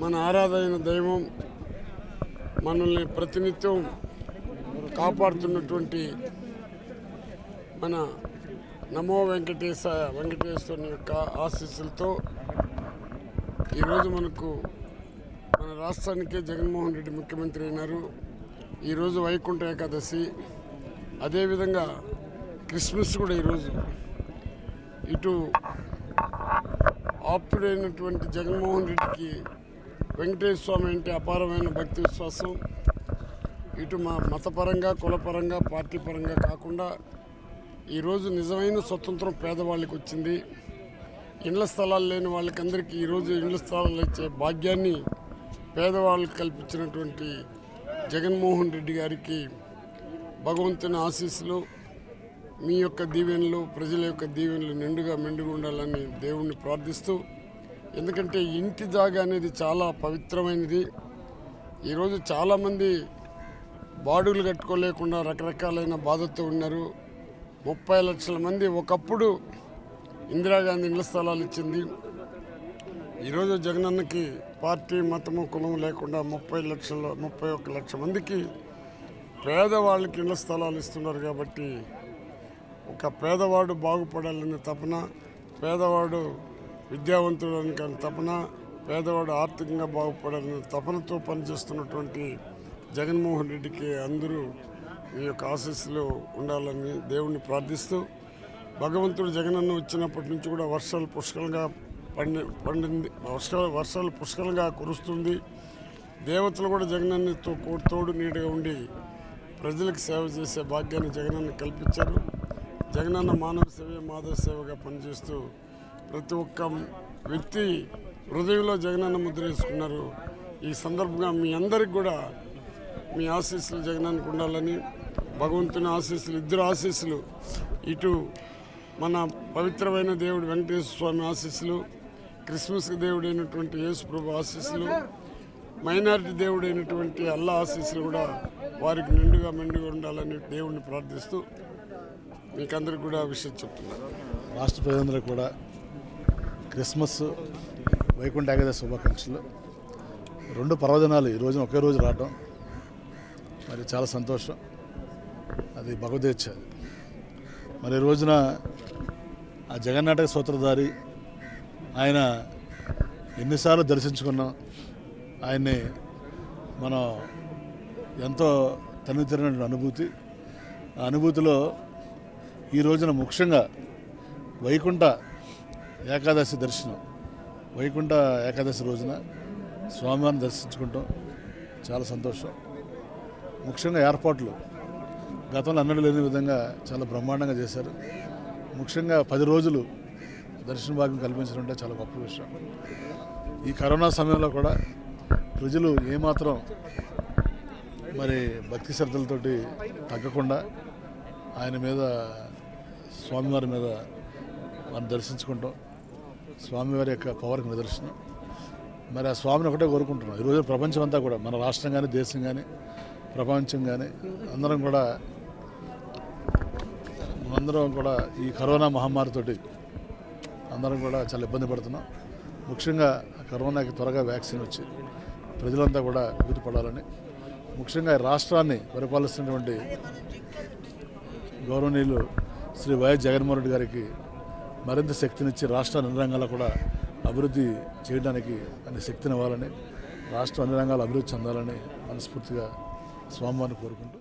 మన ఆరాధైన దైవం మనల్ని ప్రతినిత్యం కాపాడుతున్నటువంటి మన నమో వెంకటేశ వెంకటేశ్వరుని యొక్క ఆశీస్సులతో ఈరోజు మనకు మన రాష్ట్రానికే జగన్మోహన్ రెడ్డి ముఖ్యమంత్రి అయినారు. ఈరోజు వైకుంఠ ఏకాదశి అదేవిధంగా క్రిస్మస్ కూడా ఈరోజు. ఇటు ఆప్తుడైనటువంటి జగన్మోహన్ రెడ్డికి వెంకటేశ్వర స్వామి అంటే అపారమైన భక్తి విశ్వాసం. ఇటు మా మతపరంగా కులపరంగా పార్టీ పరంగా కాకుండా ఈరోజు నిజమైన స్వతంత్రం పేదవాళ్ళకి వచ్చింది. ఇండ్ల స్థలాలు లేని వాళ్ళకందరికీ ఈరోజు ఇండ్ల స్థలాలు ఇచ్చే భాగ్యాన్ని పేదవాళ్ళకి కల్పించినటువంటి జగన్మోహన్ రెడ్డి గారికి భగవంతుని ఆశీస్సులు మీ యొక్క దీవెనలు ప్రజల యొక్క దీవెనలు నిండుగా మెండుగా ఉండాలని దేవుణ్ణి ప్రార్థిస్తూ ఎందుకంటే ఇంటి జాగా అనేది చాలా పవిత్రమైనది. ఈరోజు చాలామంది బాడుగులు కట్టుకోలేకుండా రకరకాలైన బాధతో ఉన్నారు. ముప్పై లక్షల మంది ఒకప్పుడు ఇందిరాగాంధీ ఇళ్ళ స్థలాలు ఇచ్చింది. ఈరోజు జగనన్నకి పార్టీ మతము కులం లేకుండా ముప్పై లక్షల ముప్పై ఒక్క లక్ష మందికి పేదవాళ్ళకి ఇళ్ళ స్థలాలు ఇస్తున్నారు కాబట్టి ఒక పేదవాడు బాగుపడాలనే తపన పేదవాడు విద్యావంతుడానికి తపన పేదవాడు ఆర్థికంగా బాగుపడాలని తపనతో పనిచేస్తున్నటువంటి జగన్మోహన్ రెడ్డికి అందరూ ఈ యొక్క ఆశీస్సులు ఉండాలని దేవుణ్ణి ప్రార్థిస్తూ భగవంతుడు జగనన్న వచ్చినప్పటి నుంచి కూడా వర్షాలు పుష్కలంగా పండి పండింది వర్షాలు వర్షాలు పుష్కలంగా కురుస్తుంది. దేవతలు కూడా జగనన్నతో కో- తోడు నీడగా ఉండి ప్రజలకు సేవ చేసే భాగ్యాన్ని జగనన్న కల్పించారు. జగనన్న మానవ సేవ మాధవ సేవగా పనిచేస్తూ ప్రతి ఒక్క వ్యక్తి హృదయంలో జగనన్న ముద్ర వేసుకున్నారు. ఈ సందర్భంగా మీ అందరికి కూడా మీ ఆశీస్సులు జగనానికి ఉండాలని భగవంతుని ఆశీస్సులు ఇద్దరు ఆశీస్సులు ఇటు మన పవిత్రమైన దేవుడు వెంకటేశ్వర స్వామి ఆశీస్సులు క్రిస్మస్ దేవుడైనటువంటి యేసుప్రభు ఆశీస్సులు మైనారిటీ దేవుడైనటువంటి అల్లా ఆశీస్సులు కూడా వారికి నిండుగా మెండుగా ఉండాలని దేవుణ్ణి ప్రార్థిస్తూ మీకందరికి కూడా విషయం చెప్తున్నాను రాష్ట్ర ప్రజలందరూ కూడా క్రిస్మస్ వైకుంఠ ఏకాదశి శుభాకాంక్షలు. రెండు పర్వదినాలు ఈ రోజున ఒకే రోజు రావడం మరి చాలా సంతోషం. అది భగవదేచ్ఛ మరి ఈ రోజున ఆ జగన్నాటక సూత్రధారి ఆయన ఎన్నిసార్లు దర్శించుకున్నాం. ఆయన్ని మనం ఎంతో తనితీరిన అనుభూతి. ఆ అనుభూతిలో ఈ రోజున ముఖ్యంగా వైకుంఠ ఏకాదశి దర్శనం వైకుంఠ ఏకాదశి రోజున స్వామివారిని దర్శించుకుంటాం. చాలా సంతోషం. ముఖ్యంగా ఏర్పాట్లు. గతంలో అన్నడు లేని విధంగా చాలా బ్రహ్మాండంగా చేశారు. ముఖ్యంగా పది రోజులు దర్శన భాగం కల్పించడం అంటే చాలా గొప్ప విషయం. ఈ కరోనా సమయంలో కూడా ప్రజలు ఏమాత్రం మరి భక్తి శ్రద్ధలతోటి తగ్గకుండా ఆయన మీద స్వామివారి మీద వారిని దర్శించుకుంటాం. స్వామివారి యొక్క పవర్కి నిదర్శనం. మరి ఆ స్వామిని ఒకటే కోరుకుంటున్నాం. ఈరోజు ప్రపంచం అంతా కూడా మన రాష్ట్రం కానీ దేశం కానీ ప్రపంచం కానీ అందరం కూడా అందరం కూడా ఈ కరోనా మహమ్మారితోటి అందరం కూడా చాలా ఇబ్బంది పడుతున్నాం. ముఖ్యంగా కరోనాకి త్వరగా వ్యాక్సిన్ వచ్చి ప్రజలంతా కూడా గుర్తుపడాలని ముఖ్యంగా ఈ రాష్ట్రాన్ని పరిపాలిస్తున్నటువంటి గౌరవనీయులు శ్రీ వైఎస్ జగన్మోహన్ రెడ్డి గారికి మరింత శక్తినిచ్చి రాష్ట్ర అన్ని రంగాల్లో కూడా అభివృద్ధి చేయడానికి అన్ని శక్తిని ఇవ్వాలని రాష్ట్రం అన్ని రంగాలు అభివృద్ధి చెందాలని మనస్ఫూర్తిగా స్వామివారిని కోరుకుంటూ.